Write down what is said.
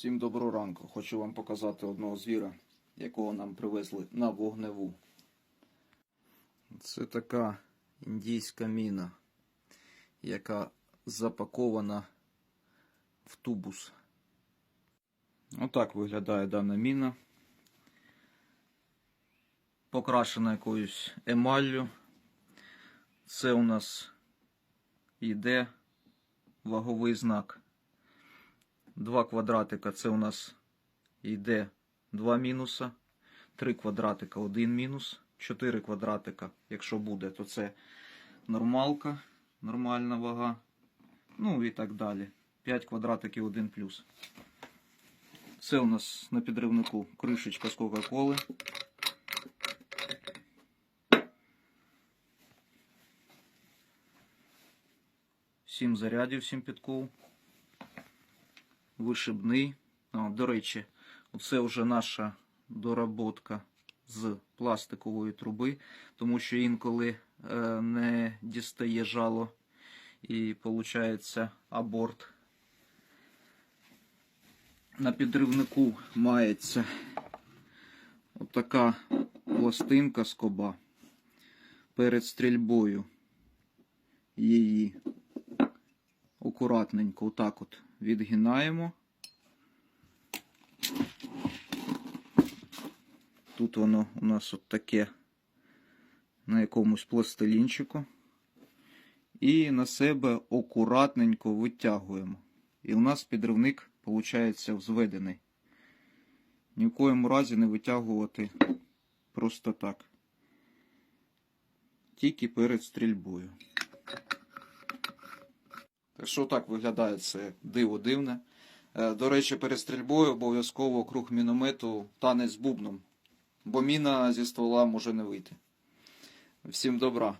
Всім доброго ранку. Хочу вам показати одного звіра, якого нам привезли на вогневу. Це така індійська міна, яка запакована в тубус. Отак виглядає дана міна. Покрашена якоюсь емаллю. Це у нас йде ваговий знак. Два квадратика це у нас йде два мінуса. Три квадратика один мінус. Чотири квадратика, якщо буде, то це нормалка, нормальна вага. Ну і так далі. 5 квадратиків один плюс. Це у нас на підривнику кришечка з Кока-Коли. Сім зарядів, сім підков. Вишибний. До речі, це вже наша доработка з пластикової труби, тому що інколи е, не дістає жало і виходить аборт. На підривнику мається отака пластинка скоба перед стрільбою її акуратненько отак от відгинаємо. Тут воно у нас от таке на якомусь пластилінчику. І на себе акуратненько витягуємо. І у нас підривник, виходить, взведений. Ні в коєму разі не витягувати просто так. Тільки перед стрільбою. Що так виглядає це диво дивне. Е, До речі, перед стрільбою обов'язково круг міномету танець з бубном, бо міна зі ствола може не вийти. Всім добра.